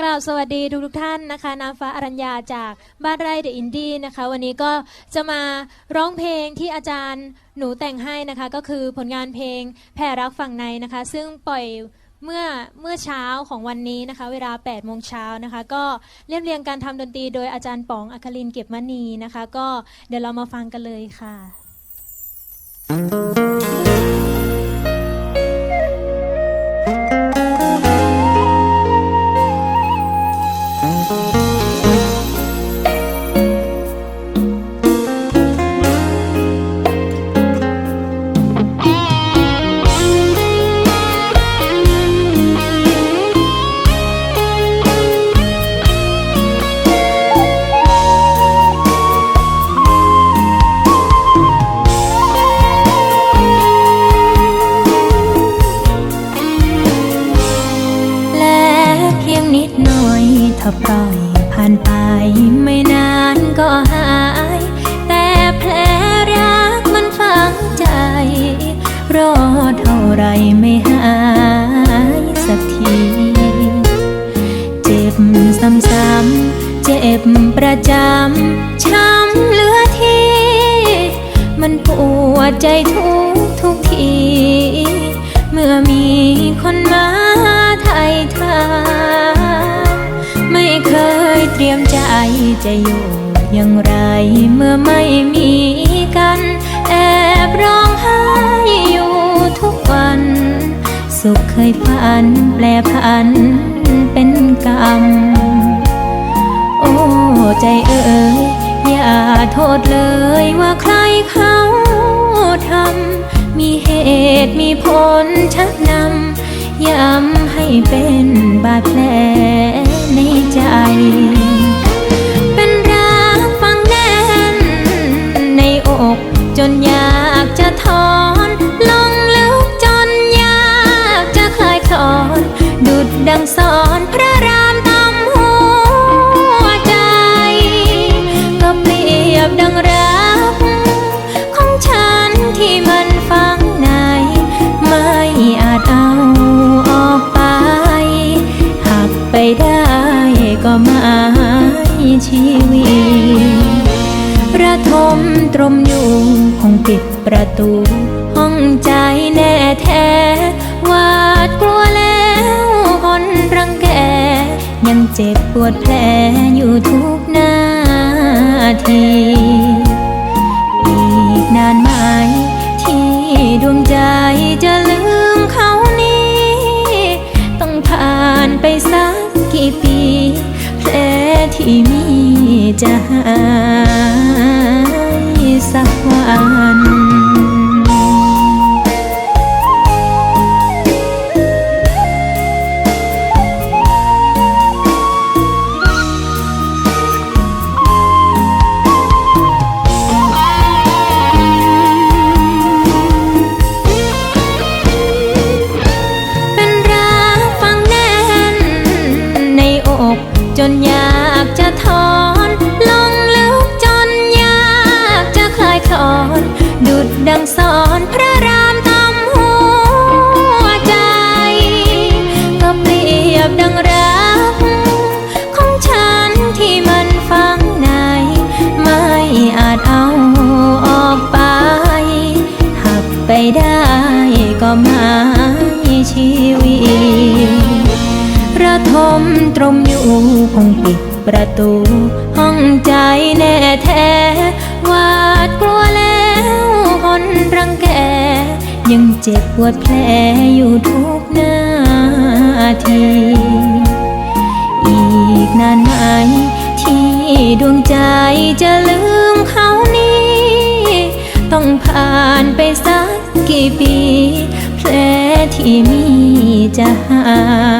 กล่าวสวัสดีทุกทุกๆท่านนะคะน้ำฟ้าอรัญญาจากบ้านไร่เดอะอินดี้นะคะ วันนี้ก็จะมาร้องเพลงที่อาจารย์หนูแต่งให้นะคะ ก็คือผลงานเพลงแผ่รักฝั่งในนะคะ ซึ่งปล่อยเมื่อเมื่อเช้าของวันนี้นะคะ เวลา8โมงเช้านะคะ ก็เรียบเรียงการทำดนตรีโดยอาจารย์ป๋องอัครินเก็บมณีนะคะ ก็เดี๋ยวเรามาฟังกันเลยค่ะและ ไรไม่หายสักที เจ็บซ้ำๆเจ็บประจำ ช้ำเหลือที่มันปวดใจทุกทุกที เมื่อมีคนมาไทยทามไม่เคยเตรียมใจจะอยู่อย่างไรเมื่อไม่มีกัน แอบร้องไห้ เคยพันแปลพันเป็นกรรม โอ้ใจเอ๋ยอย่าโทษเลยว่าใครเขาทำ มีเหตุมีผลชักนำย้ำให้เป็นบาดแผลในใจเป็นรักฝังแน่นในอกจนยา สอนพระรามตำหัวใจ ก็เปรียบดังรัก ของฉันที่มันฝังใน ไม่อาจเอาออกไป หากไปได้ก็ไม่ชีวิตระทมตรมอยู่คงปิดประตู ห้องใจแน่แท้หวา เจ็บปวดแผลอยู่ทุกนาที อีกนานไหม ที่ดวงใจจะลืมเขานี้ ต้องผ่านไปสักกี่ปี แผลที่มีจะหายสักวันเป็น จนอยากจะถอนลงลึกจนอยากจะคลายคลอน ดุดดังสอนพระรามตำหัวใจ ก็เปรียบดังรัก ของฉันที่มันฝังใน ไม่อาจเอาออกไปหากไปได้ก็ไม่ชีวิต ทมตรมอยู่คงปิดประตู ห้องใจแน่แท้วาดกลัวแล้วคนรังแก ยังเจ็บปวดแผลอยู่ทุกนาที อีกนานไหมที่ดวงใจจะลืมเขานี้ ต้องผ่านไปสักกี่ปี แผลที่มีจะหาย